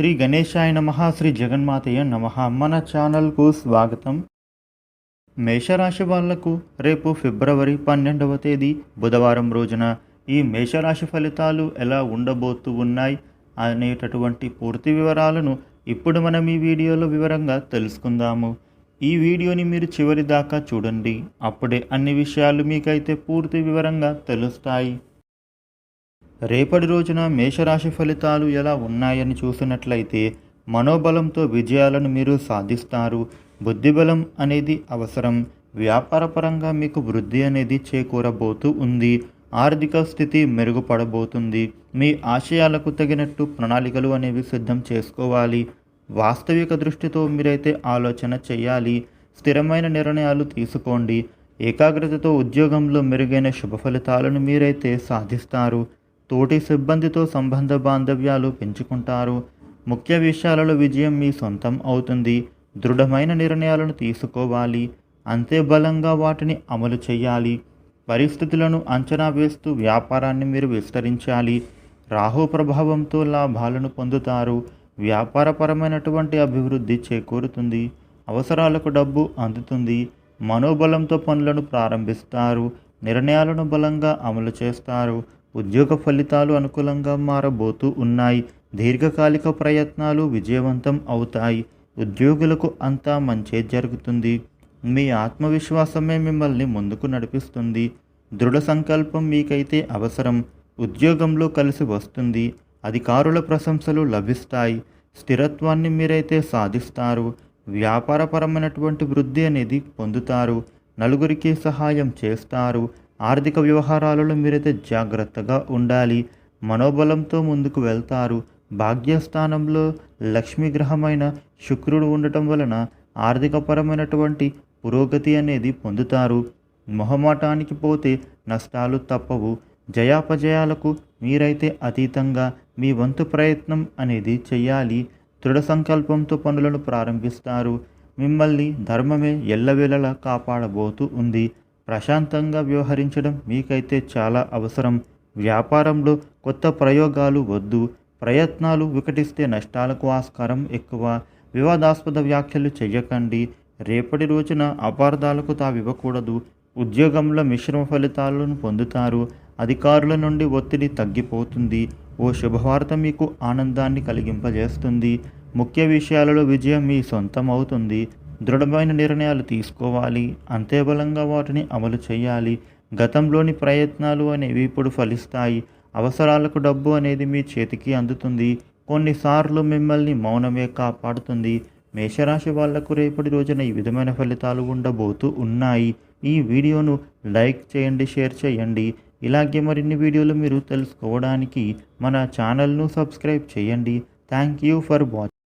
శ్రీ గణేశాయ నమ శ్రీ జగన్మాతయ్య నమ. మన ఛానల్కు స్వాగతం. మేషరాశి వాళ్ళకు రేపు ఫిబ్రవరి పన్నెండవ తేదీ బుధవారం రోజున ఈ మేషరాశి ఫలితాలు ఎలా ఉండబోతూ ఉన్నాయి అనేటటువంటి పూర్తి వివరాలను ఇప్పుడు మనం ఈ వీడియోలో వివరంగా తెలుసుకుందాము. ఈ వీడియోని మీరు చివరి దాకా చూడండి. అప్పుడే అన్ని విషయాలు మీకైతే పూర్తి వివరంగా తెలుస్తాయి. రేపటి రోజున మేషరాశి ఫలితాలు ఎలా ఉన్నాయని చూసినట్లయితే మనోబలంతో విజయాలను మీరు సాధిస్తారు. బుద్ధిబలం అనేది అవసరం. వ్యాపారపరంగా మీకు వృద్ధి అనేది చేకూరబోతూ ఉంది. ఆర్థిక స్థితి మెరుగుపడబోతుంది. మీ ఆశయాలకు తగినట్టు ప్రణాళికలు అనేవి సిద్ధం చేసుకోవాలి. వాస్తవిక దృష్టితో మీరైతే ఆలోచన చేయాలి. స్థిరమైన నిర్ణయాలు తీసుకోండి. ఏకాగ్రతతో ఉద్యోగంలో మెరుగైన శుభ ఫలితాలను మీరైతే సాధిస్తారు. తోటి సిబ్బందితో సంబంధ బాంధవ్యాలు పెంచుకుంటారు. ముఖ్య విషయాలలో విజయం మీ సొంతం అవుతుంది. దృఢమైన నిర్ణయాలను తీసుకోవాలి. అంతే బలంగా వాటిని అమలు చేయాలి. పరిస్థితులను అంచనా వేస్తూ వ్యాపారాన్ని మీరు విస్తరించాలి. రాహు ప్రభావంతో లాభాలను పొందుతారు. వ్యాపారపరమైనటువంటి అభివృద్ధి చేకూరుతుంది. అవసరాలకు డబ్బు అందుతుంది. మనోబలంతో పనులను ప్రారంభిస్తారు. నిర్ణయాలను బలంగా అమలు చేస్తారు. ఉద్యోగ ఫలితాలు అనుకూలంగా మారబోతూ ఉన్నాయి. దీర్ఘకాలిక ప్రయత్నాలు విజయవంతం అవుతాయి. ఉద్యోగులకు అంతా మంచే జరుగుతుంది. మీ ఆత్మవిశ్వాసమే మిమ్మల్ని ముందుకు నడిపిస్తుంది. దృఢ సంకల్పం మీకైతే అవసరం. ఉద్యోగంలో కలిసి వస్తుంది. అధికారుల ప్రశంసలు లభిస్తాయి. స్థిరత్వాన్ని మీరైతే సాధిస్తారు. వ్యాపారపరమైనటువంటి వృద్ధి అనేది పొందుతారు. నలుగురికి సహాయం చేస్తారు. ఆర్థిక వ్యవహారాలలో మీరైతే జాగ్రత్తగా ఉండాలి. మనోబలంతో ముందుకు వెళ్తారు. భాగ్యస్థానంలో లక్ష్మీ గ్రహమైన శుక్రుడు ఉండటం వలన ఆర్థికపరమైనటువంటి పురోగతి అనేది పొందుతారు. మొహమాటానికి పోతే నష్టాలు తప్పవు. జయాపజయాలకు మీరైతే అతీతంగా మీ వంతు ప్రయత్నం అనేది చేయాలి దృఢ సంకల్పంతో పనులను ప్రారంభిస్తారు. మిమ్మల్ని ధర్మమే ఎల్లవేళలా కాపాడబోతూ ఉంది. ప్రశాంతంగా వ్యవహరించడం మీకైతే చాలా అవసరం. వ్యాపారంలో కొత్త ప్రయోగాలు వద్దు. ప్రయత్నాలు వికటిస్తే నష్టాలకు ఆస్కారం ఎక్కువ. వివాదాస్పద వ్యాఖ్యలు చేయకండి రేపటి రోజున అపార్థాలకు తావివ్వకూడదు. ఉద్యోగంలో మిశ్రమ ఫలితాలను పొందుతారు. అధికారుల నుండి ఒత్తిడి తగ్గిపోతుంది. ఓ శుభవార్త మీకు ఆనందాన్ని కలిగింపజేస్తుంది. ముఖ్య విషయాలలో విజయం మీ సొంతం అవుతుంది దృఢమైన నిర్ణయాలు తీసుకోవాలి అంతే బలంగా వాటిని అమలు చేయాలి. గతంలోని ప్రయత్నాలు అనేవి ఇప్పుడు ఫలిస్తాయి. అవసరాలకు డబ్బు అనేది మీ చేతికి అందుతుంది. కొన్నిసార్లు మిమ్మల్ని మౌనమే కాపాడుతుంది. మేషరాశి వాళ్ళకు రేపటి రోజున ఈ విధమైన ఫలితాలు ఉండబోతూ ఉన్నాయి. ఈ వీడియోను లైక్ చేయండి షేర్ చేయండి. ఇలాగే మరిన్ని వీడియోలు మీరు తెలుసుకోవడానికి మన ఛానల్ను సబ్స్క్రైబ్ చేయండి. Thank you for watching